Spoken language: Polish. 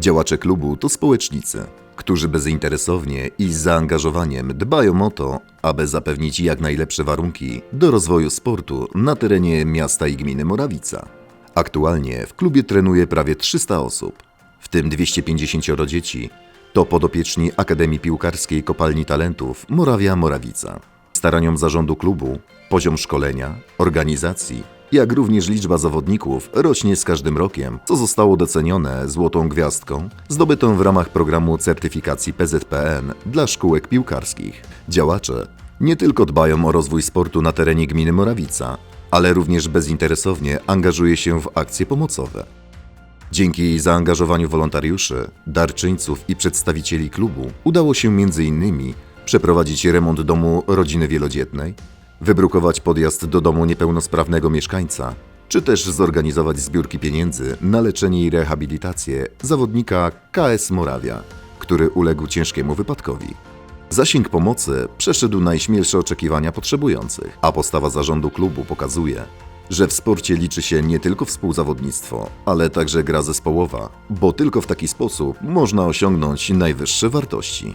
Działacze klubu to społecznicy, którzy bezinteresownie i z zaangażowaniem dbają o to, aby zapewnić jak najlepsze warunki do rozwoju sportu na terenie miasta i gminy Morawica. Aktualnie w klubie trenuje prawie 300 osób, w tym 250 dzieci. To podopieczni Akademii Piłkarskiej Kopalni Talentów Morawia Morawica. Staraniom zarządu klubu, poziom szkolenia, organizacji, jak również liczba zawodników rośnie z każdym rokiem, co zostało docenione złotą gwiazdką zdobytą w ramach programu certyfikacji PZPN dla szkółek piłkarskich. Działacze nie tylko dbają o rozwój sportu na terenie gminy Morawica, ale również bezinteresownie angażuje się w akcje pomocowe. Dzięki zaangażowaniu wolontariuszy, darczyńców i przedstawicieli klubu udało się m.in. przeprowadzić remont domu rodziny wielodzietnej, wybrukować podjazd do domu niepełnosprawnego mieszkańca, czy też zorganizować zbiórki pieniędzy na leczenie i rehabilitację zawodnika KS Morawia, który uległ ciężkiemu wypadkowi. Zasięg pomocy przeszedł najśmielsze oczekiwania potrzebujących, a postawa zarządu klubu pokazuje, że w sporcie liczy się nie tylko współzawodnictwo, ale także gra zespołowa, bo tylko w taki sposób można osiągnąć najwyższe wartości.